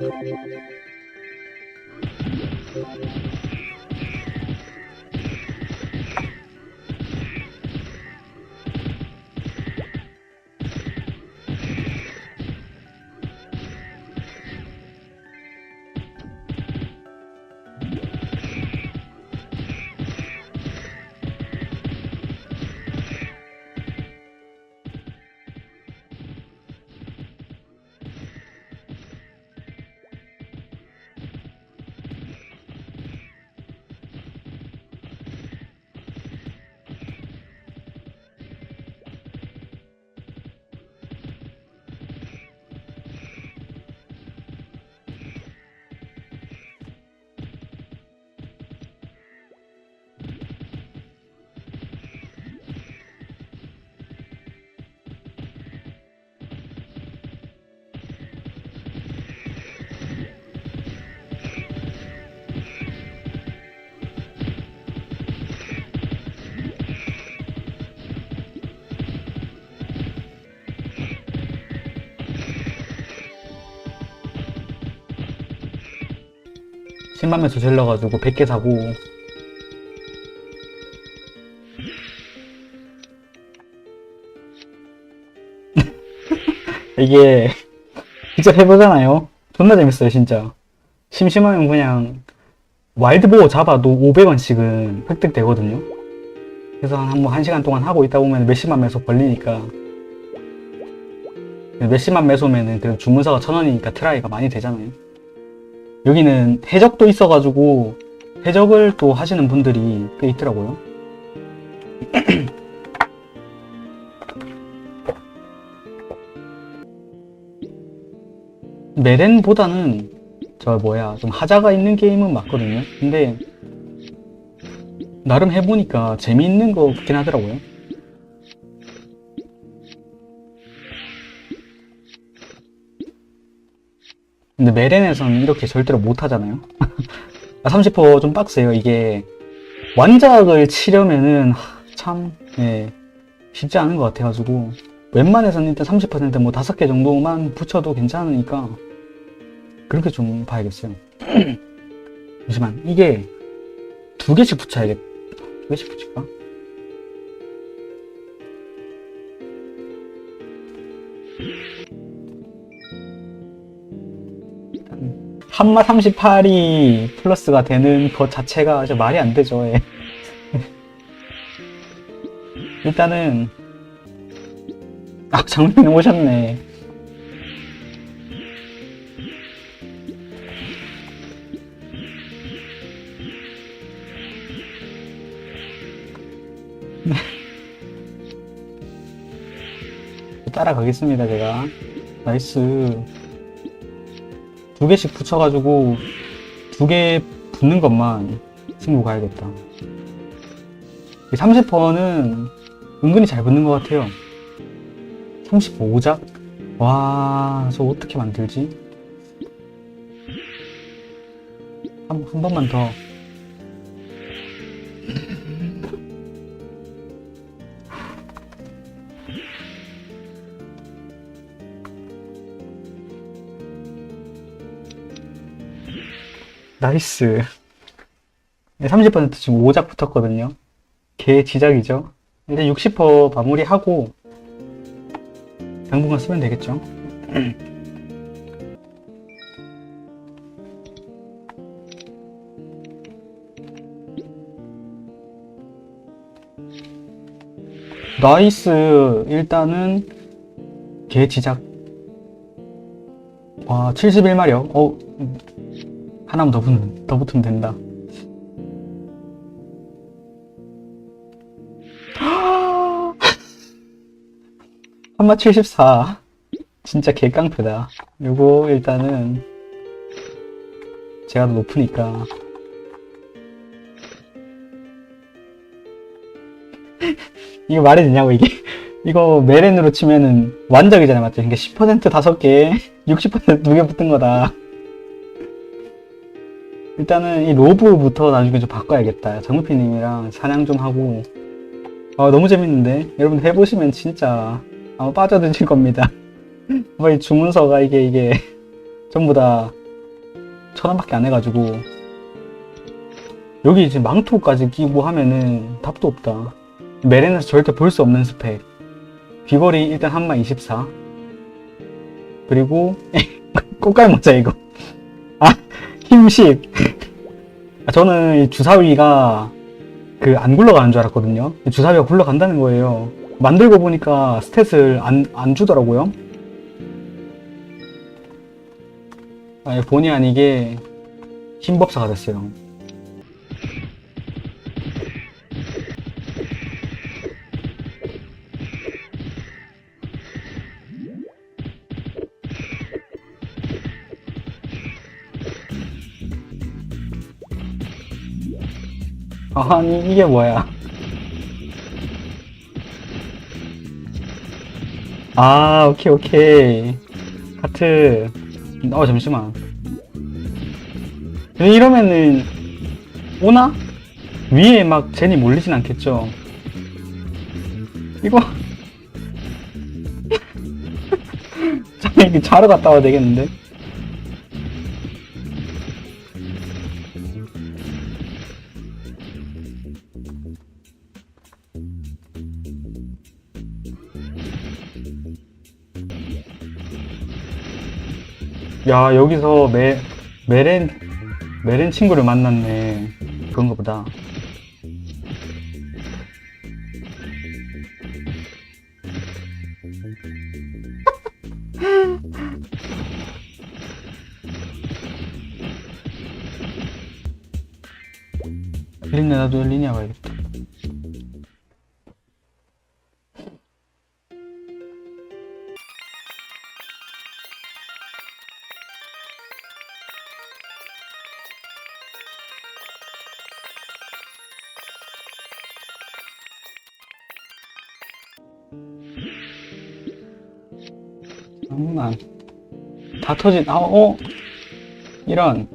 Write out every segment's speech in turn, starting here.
Thank you. 10만 매수 질러가지고 100개 사고. 이게 직접 해보잖아요. 존나 재밌어요 진짜. 심심하면 그냥 와일드보호 잡아도 500원씩은 획득되거든요. 그래서 한, 뭐 1시간 동안 하고 있다 보면 몇십만 매소 벌리니까. 몇십만 매소면은 그 주문서가 1000원이니까 트라이가 많이 되잖아요 여기는 해적도 있어가지고 해적을 또 하시는 분들이 꽤 있더라고요. 메렌보다는 저 뭐야 좀 하자가 있는 게임은 맞거든요. 근데 나름 해보니까 재미있는 거 같긴 하더라고요. 근데 메렌에서는 이렇게 절대로 못 하잖아요. 아, 30%좀 빡세요. 이게 완작을 치려면은 하, 참 예, 쉽지 않은 것 같아가지고 웬만해서는 일단 30%뭐 5개 정도만 붙여도 괜찮으니까 그렇게 좀 봐야겠어요. 잠시만 이게 두 개씩 붙여야겠. 두 개씩 붙일까? 한마 38이 플러스가 되는 것 자체가 저 말이 안 되죠. 예. 일단은 아 장면이 오셨네. 따라가겠습니다 제가 나이스 두 개씩 붙여가지고 두 개 붙는 것만 승부 가야겠다. 30%는 은근히 잘 붙는 것 같아요. 35작? 와, 저 어떻게 만들지? 한, 한 번만 더. 나이스. 네, 30% 지금 5작 붙었거든요. 개 지작이죠. 일단 60% 마무리하고 당분간 쓰면 되겠죠. 나이스. 일단은 개 지작. 와, 71마력. 어, 하나만 더 붙으면, 더 붙으면 된다. 한마 74. 진짜 개깡패다. 요거 일단은 제가 더 높으니까. 이거 말이 되냐고 이게. 이거 메렌으로 치면은 완적이잖아요 맞죠? 그러니까 10% 5개, 60% 2개 붙은 거다. 일단은 이 로브부터 나중에 좀 바꿔야겠다. 정우피님이랑 사냥 좀 하고. 아, 너무 재밌는데? 여러분 해보시면 진짜 아마 빠져드실 겁니다. 아마 이 주문서가 이게, 이게 전부 다 천 원밖에 안 해가지고 여기 이제 망토까지 끼고 하면은 답도 없다. 메렌에서 절대 볼 수 없는 스펙. 귀걸이 일단 한마 24. 그리고 꽃갈 모자 이거. 아, 힘 10. 아, 저는 이 주사위가 그 안 굴러가는 줄 알았거든요. 주사위가 굴러간다는 거예요. 만들고 보니까 스탯을 안, 안 주더라고요. 아, 본의 아니게 힘법사가 됐어요. 아니, 이게 뭐야. 아, 오케이, 오케이. 하트. 어, 잠시만. 근데 이러면은, 오나? 위에 막 제니 몰리진 않겠죠? 이거. 잠깐, 이거 자러 갔다 와야 되겠는데? 야, 여기서 메, 메렌, 메렌 친구를 만났네. 그런가 보다. 린네, 나도 리니아 봐야겠다. 장난. 다 터진, 아, 어? 이런.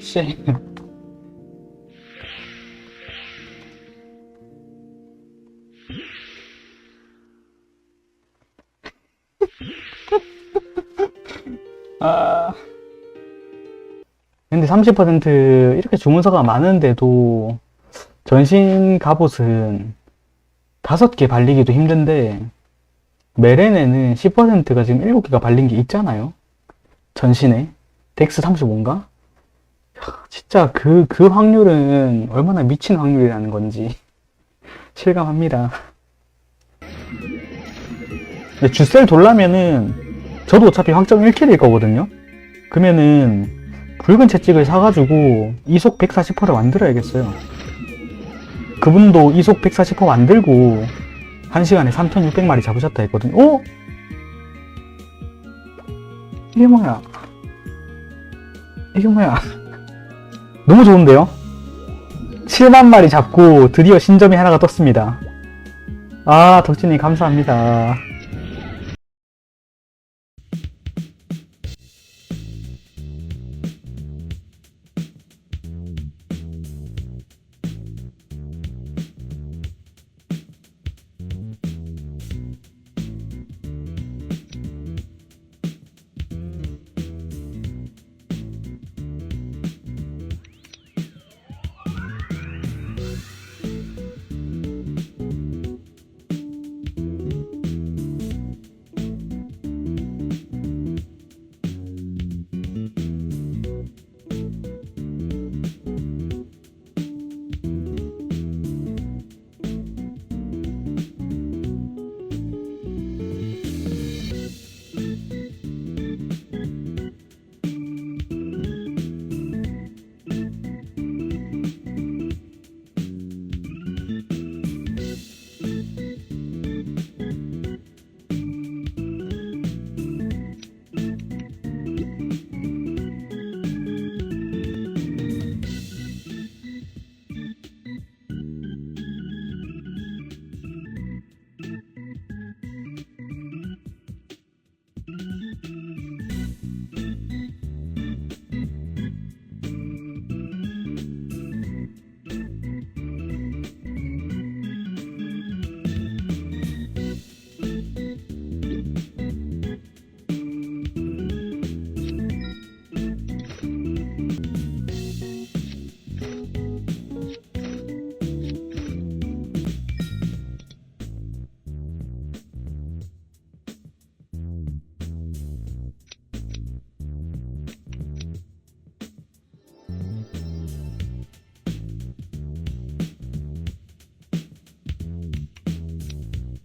씨. 아. 근데 30% 이렇게 주문서가 많은데도 전신 갑옷은 다섯 개 발리기도 힘든데 메렌에는 10%가 지금 7개가 발린 게 있잖아요. 전신에 덱스 35인가? 진짜 그, 그 확률은 얼마나 미친 확률이라는 건지 실감합니다. 주셀 돌라면은 저도 어차피 확정 1킬일 거거든요. 그러면은 붉은 채찍을 사가지고 이속 140%를 만들어야겠어요. 그분도 이속 140% 만들고 1시간에 3,600마리 잡으셨다 했거든요. 어? 이게 뭐야? 이게 뭐야? 너무 좋은데요? 7만 마리 잡고 드디어 신점이 하나가 떴습니다. 아, 덕진이 감사합니다.